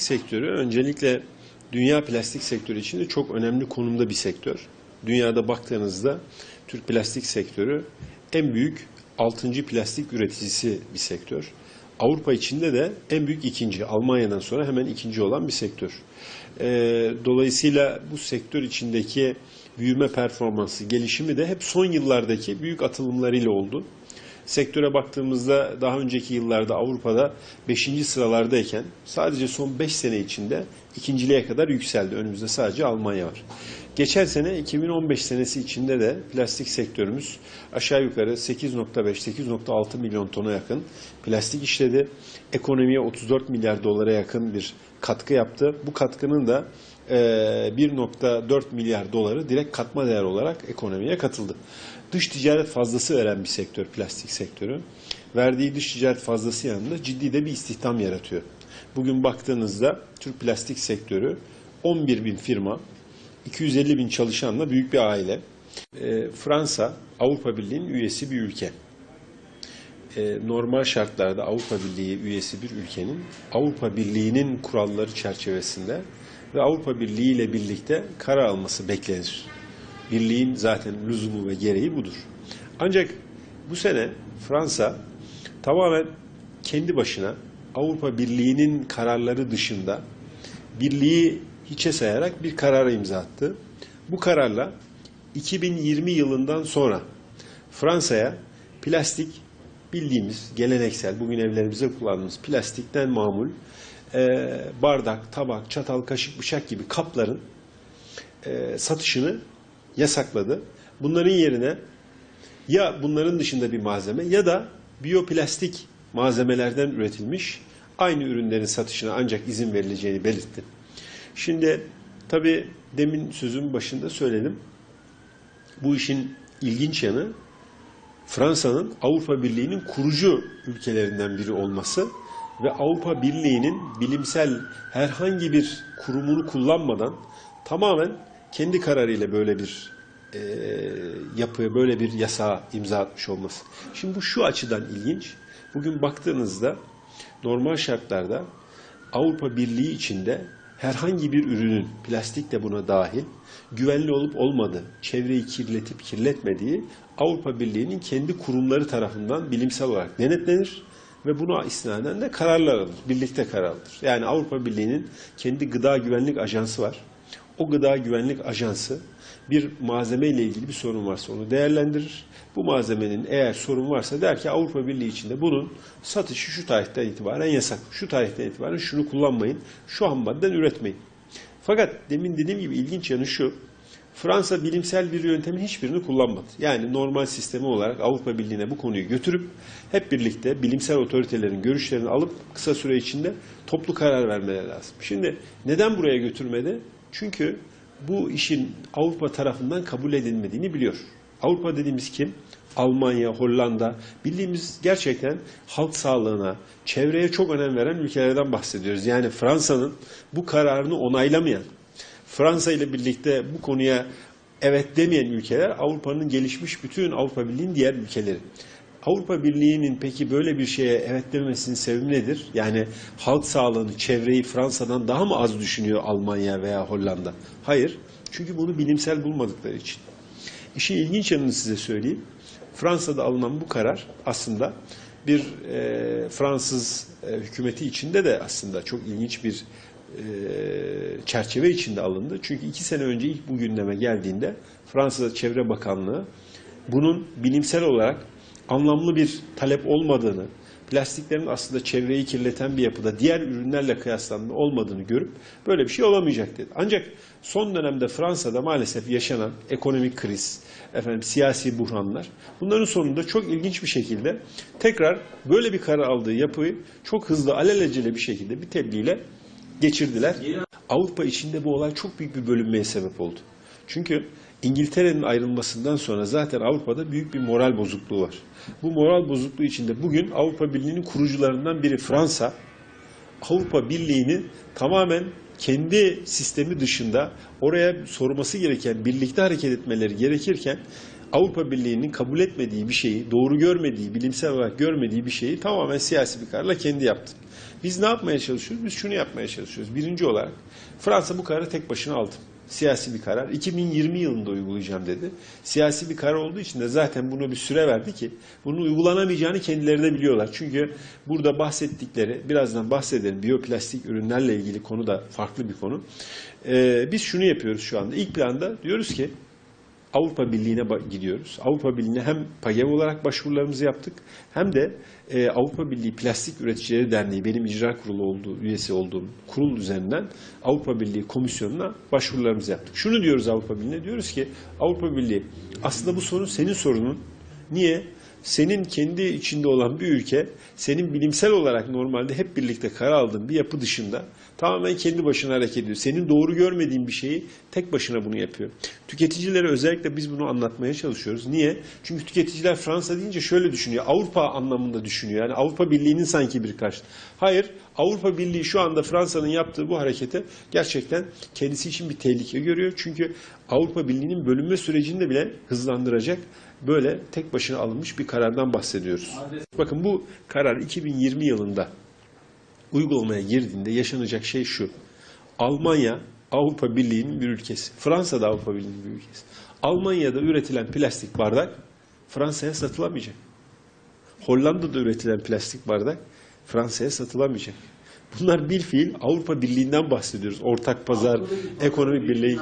sektörü öncelikle dünya plastik sektörü içinde çok önemli konumda bir sektör. Dünyada baktığınızda Türk plastik sektörü en büyük 6. plastik üreticisi bir sektör. Avrupa içinde de en büyük ikinci, Almanya'dan sonra hemen ikinci olan bir sektör. Ee, dolayısıyla bu sektör içindeki büyüme performansı, gelişimi de hep son yıllardaki büyük atılımlarıyla oldu. Sektöre baktığımızda daha önceki yıllarda Avrupa'da 5. sıralardayken sadece son 5 sene içinde ikinciliğe kadar yükseldi. Önümüzde sadece Almanya var. Geçen sene 2015 senesi içinde de plastik sektörümüz aşağı yukarı 8.5-8.6 milyon tona yakın plastik işledi. Ekonomiye 34 milyar dolara yakın bir katkı yaptı. Bu katkının da eee, 1.4 milyar doları direkt katma değer olarak ekonomiye katıldı. Dış ticaret fazlası veren bir sektör plastik sektörü. Verdiği dış ticaret fazlası yanında ciddi de bir istihdam yaratıyor. Bugün baktığınızda Türk plastik sektörü 11 bin firma, 250 bin çalışanla büyük bir aile. Ee, Fransa Avrupa Birliği'nin üyesi bir ülke. Ee, normal şartlarda Avrupa Birliği üyesi bir ülkenin Avrupa Birliği'nin kuralları çerçevesinde ve Avrupa Birliği ile birlikte karar alması beklenir. Birliğin zaten lüzumu ve gereği budur. Ancak bu sene Fransa tamamen kendi başına Avrupa Birliği'nin kararları dışında birliği hiçe sayarak bir karara imza attı. Bu kararla 2020 yılından sonra Fransa'ya plastik bildiğimiz geleneksel bugün evlerimizde kullandığımız plastikten mamul e, bardak, tabak, çatal, kaşık, bıçak gibi kapların e, satışını yasakladı. Bunların yerine ya bunların dışında bir malzeme ya da biyoplastik malzemelerden üretilmiş aynı ürünlerin satışına ancak izin verileceğini belirtti. Şimdi tabii demin sözümün başında söyledim. Bu işin ilginç yanı Fransa'nın Avrupa Birliği'nin kurucu ülkelerinden biri olması ve Avrupa Birliği'nin bilimsel herhangi bir kurumunu kullanmadan tamamen kendi kararıyla böyle bir e, yapıya, böyle bir yasağa imza atmış olması. Şimdi bu şu açıdan ilginç. Bugün baktığınızda normal şartlarda Avrupa Birliği içinde herhangi bir ürünün, plastik de buna dahil, güvenli olup olmadığı, çevreyi kirletip kirletmediği Avrupa Birliği'nin kendi kurumları tarafından bilimsel olarak denetlenir ve buna istinaden de kararlar alır, birlikte karar alır. Yani Avrupa Birliği'nin kendi gıda güvenlik ajansı var. O gıda güvenlik ajansı bir malzeme ile ilgili bir sorun varsa onu değerlendirir. Bu malzemenin eğer sorun varsa der ki Avrupa Birliği içinde bunun satışı şu tarihten itibaren yasak. Şu tarihten itibaren şunu kullanmayın. Şu ham üretmeyin. Fakat demin dediğim gibi ilginç yanı şu. Fransa bilimsel bir yöntemin hiçbirini kullanmadı. Yani normal sistemi olarak Avrupa Birliği'ne bu konuyu götürüp hep birlikte bilimsel otoritelerin görüşlerini alıp kısa süre içinde toplu karar vermeleri lazım. Şimdi neden buraya götürmedi? Çünkü bu işin Avrupa tarafından kabul edilmediğini biliyor. Avrupa dediğimiz kim? Almanya, Hollanda, bildiğimiz gerçekten halk sağlığına, çevreye çok önem veren ülkelerden bahsediyoruz. Yani Fransa'nın bu kararını onaylamayan, Fransa ile birlikte bu konuya evet demeyen ülkeler Avrupa'nın gelişmiş bütün Avrupa Birliği'nin diğer ülkeleri. Avrupa Birliği'nin peki böyle bir şeye evet dememesinin sebebi nedir? Yani halk sağlığını, çevreyi Fransa'dan daha mı az düşünüyor Almanya veya Hollanda? Hayır. Çünkü bunu bilimsel bulmadıkları için. İşin ilginç yanını size söyleyeyim. Fransa'da alınan bu karar aslında bir e, Fransız e, hükümeti içinde de aslında çok ilginç bir e, çerçeve içinde alındı. Çünkü iki sene önce ilk bu gündeme geldiğinde Fransa'da Çevre Bakanlığı bunun bilimsel olarak anlamlı bir talep olmadığını, plastiklerin aslında çevreyi kirleten bir yapıda diğer ürünlerle kıyaslanma olmadığını görüp böyle bir şey olamayacak dedi. Ancak son dönemde Fransa'da maalesef yaşanan ekonomik kriz, efendim siyasi buhranlar bunların sonunda çok ilginç bir şekilde tekrar böyle bir karar aldığı yapıyı çok hızlı alelacele bir şekilde bir tebliğle geçirdiler. Avrupa içinde bu olay çok büyük bir bölünmeye sebep oldu. Çünkü İngiltere'nin ayrılmasından sonra zaten Avrupa'da büyük bir moral bozukluğu var. Bu moral bozukluğu içinde bugün Avrupa Birliği'nin kurucularından biri Fransa, Avrupa Birliği'nin tamamen kendi sistemi dışında oraya sorması gereken, birlikte hareket etmeleri gerekirken Avrupa Birliği'nin kabul etmediği bir şeyi, doğru görmediği, bilimsel olarak görmediği bir şeyi tamamen siyasi bir kararla kendi yaptı. Biz ne yapmaya çalışıyoruz? Biz şunu yapmaya çalışıyoruz. Birinci olarak Fransa bu kararı tek başına aldı. Siyasi bir karar. 2020 yılında uygulayacağım dedi. Siyasi bir karar olduğu için de zaten bunu bir süre verdi ki bunun uygulanamayacağını kendileri de biliyorlar. Çünkü burada bahsettikleri, birazdan bahsedelim biyoplastik ürünlerle ilgili konu da farklı bir konu. Ee, biz şunu yapıyoruz şu anda. İlk planda diyoruz ki Avrupa Birliği'ne gidiyoruz. Avrupa Birliği'ne hem PAGEV olarak başvurularımızı yaptık hem de e, Avrupa Birliği Plastik Üreticileri Derneği benim icra kurulu olduğu, üyesi olduğum kurul üzerinden Avrupa Birliği Komisyonu'na başvurularımızı yaptık. Şunu diyoruz Avrupa Birliği'ne diyoruz ki Avrupa Birliği aslında bu sorun senin sorunun. Niye? Senin kendi içinde olan bir ülke senin bilimsel olarak normalde hep birlikte karar aldığın bir yapı dışında tamamen kendi başına hareket ediyor. Senin doğru görmediğin bir şeyi tek başına bunu yapıyor. Tüketicilere özellikle biz bunu anlatmaya çalışıyoruz. Niye? Çünkü tüketiciler Fransa deyince şöyle düşünüyor. Avrupa anlamında düşünüyor. Yani Avrupa Birliği'nin sanki bir karşı. Hayır. Avrupa Birliği şu anda Fransa'nın yaptığı bu harekete gerçekten kendisi için bir tehlike görüyor. Çünkü Avrupa Birliği'nin bölünme sürecini de bile hızlandıracak böyle tek başına alınmış bir karardan bahsediyoruz. Bakın bu karar 2020 yılında uygulamaya girdiğinde yaşanacak şey şu. Almanya Avrupa Birliği'nin bir ülkesi. Fransa da Avrupa Birliği'nin bir ülkesi. Almanya'da üretilen plastik bardak Fransa'ya satılamayacak. Hollanda'da üretilen plastik bardak Fransa'ya satılamayacak. Bunlar bir fiil Avrupa Birliği'nden bahsediyoruz. Ortak pazar, ekonomik birliği.